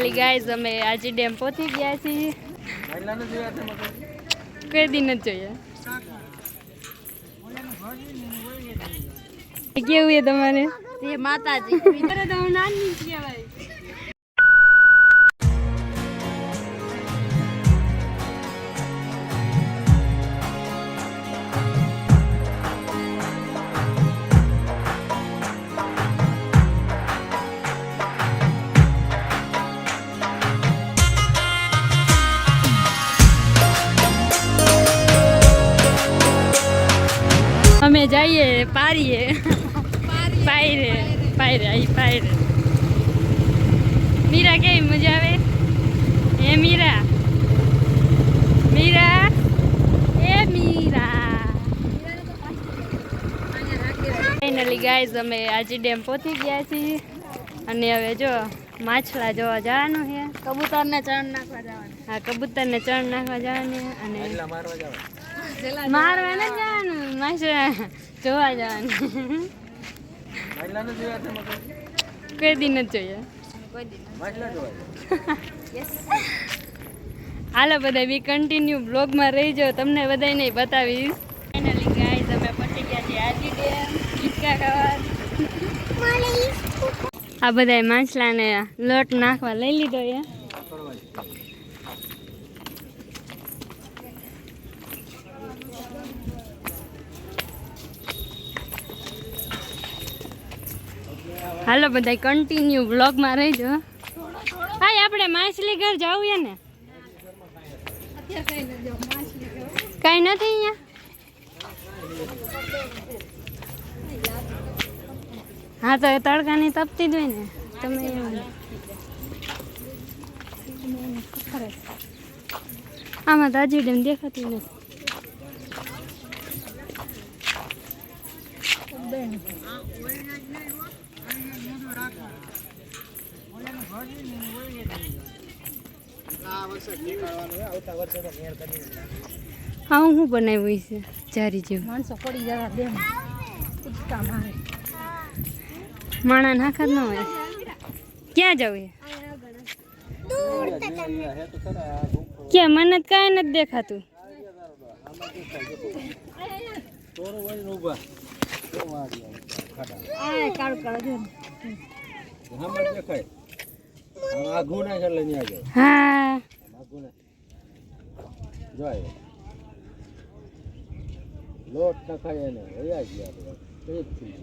Finally guys અમે આજે dam પહોંચી ગયા છીએ. કઈ દિન જ જોઈએ કેવું છે તમારે? માતાજી. નાની કહેવાય. અમે જઈએ, પારીએ. પાયરે પાયરે અહીં પાયરે. મીરા કેવી મજા આવે? એ મીરા? મીરા? એ મીરા? ફાઇનલી અમે આજે ડેમ પહોંચી ગયા છીએ. અને હવે જો, માછલા જોવા જવાનું છે. કબૂતરને ચણ નાખવા જવાનું. હા કબૂતરને ચણ નાખવા જવાની અને મારવા નથી જવાનું માછલા જોવા જવાનું. કોઈ? દિન જ જોઈએ હાલો બધા બી કન્ટિન્યુ બ્લોગમાં રહી જાઓ તમને બધાને બતાવીશ. ફાઇનલી ગાય તમે પટી ગયા છે આજી ડેમ હિચકા ખાવા. આ બધા માછલાને લોટ નાખવા લઈ લીધો છે હાલો બધા કન્ટિન્યુ બ્લોગમાં રહીજો, હા. આપણે માછલી ઘર જવું ને? કઈ નથી અહીંયા? હા, તો એ તડકાની તપતી જ હોય ને, તમે. આમાં તાજી ડેમ દેખાતી નથી. હા હું બનાવ્યું છે જારી જેવું. માણસો પડી જવા દે માણા નાખા ન હોય. ક્યાં જવું ક્યાં? મને કાંઈ નથી દેખાતું. આ કાળ કાળ જો હા. લોટ નખાય એને. વયા ગયા બધા. પેટ થઈ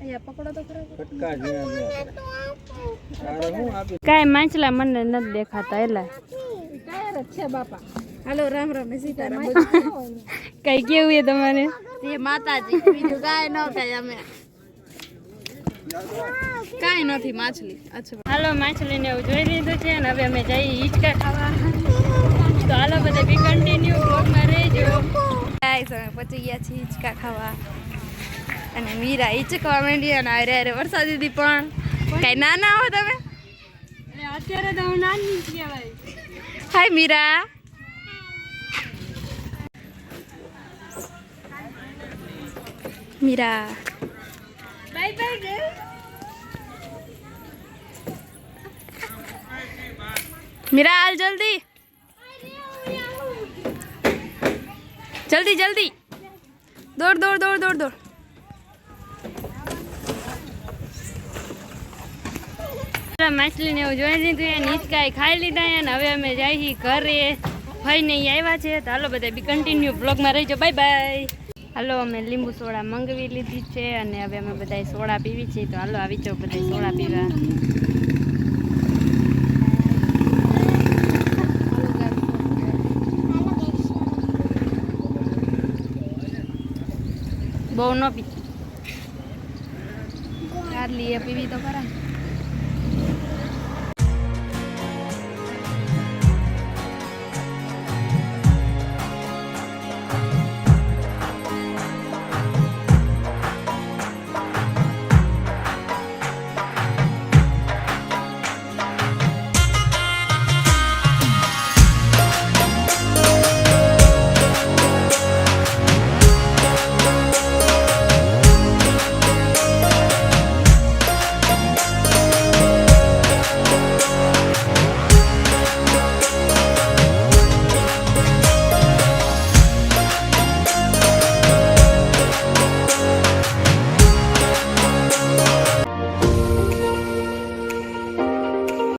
અહીંયા પકડો તો ખરા. ફટકા જેવા જેવા. તારે હું આપી કાંઈ માછલા મને નથી દેખાતા એલા. ટાયર જ છે બાપા. હાલો રામ રામ ને? સીતારામ કઈ કેવું છે તમારે? એ માતાજી બીજું કાંઈ ન થાય અમે. કાંઈ નથી માછલી. અચ્છા. હાલો માછલીને એવું જોઈ લીધું છે અને હવે અમે જઈએ હિંચકા ખાવા. તો હાલો બધા બી કન્ટિન્યુ બ્લોગમાં રહેજો. ગાઈસ અમે પચી ગયા છીએ હિચકા ખાવા. અને મીરા હિચકવા માંડી અને અરે અરે વરસાદ દીધી પણ. કાંઈ નાના હો તમે? અત્યારે તો હું નાની કહેવાય. Hi Meera. Meera Bye bye girl Meera હાલ જલ્દી જલ્દી જલ્દી દોડ દોડ દોડ દોડ દોડ માછલીને એવું જોઈ લીધું એને હિંચકાઈ ખાઈ લીધા અને હવે અમે જઈએ ઘરે. નહીં આવ્યા છે. તો હાલો બધા બી કન્ટિન્યુ બ્લોગમાં રહીજો. બાય બાય હાલો, અમે લીંબુ સોડા મંગાવી લીધી છે અને હવે અમે બધા સોડા પીવી છીએ તો હાલો, આવી જાઓ બધા સોડા પીવા. બહુ ન પી ચાર એ પીવી તો ખરા.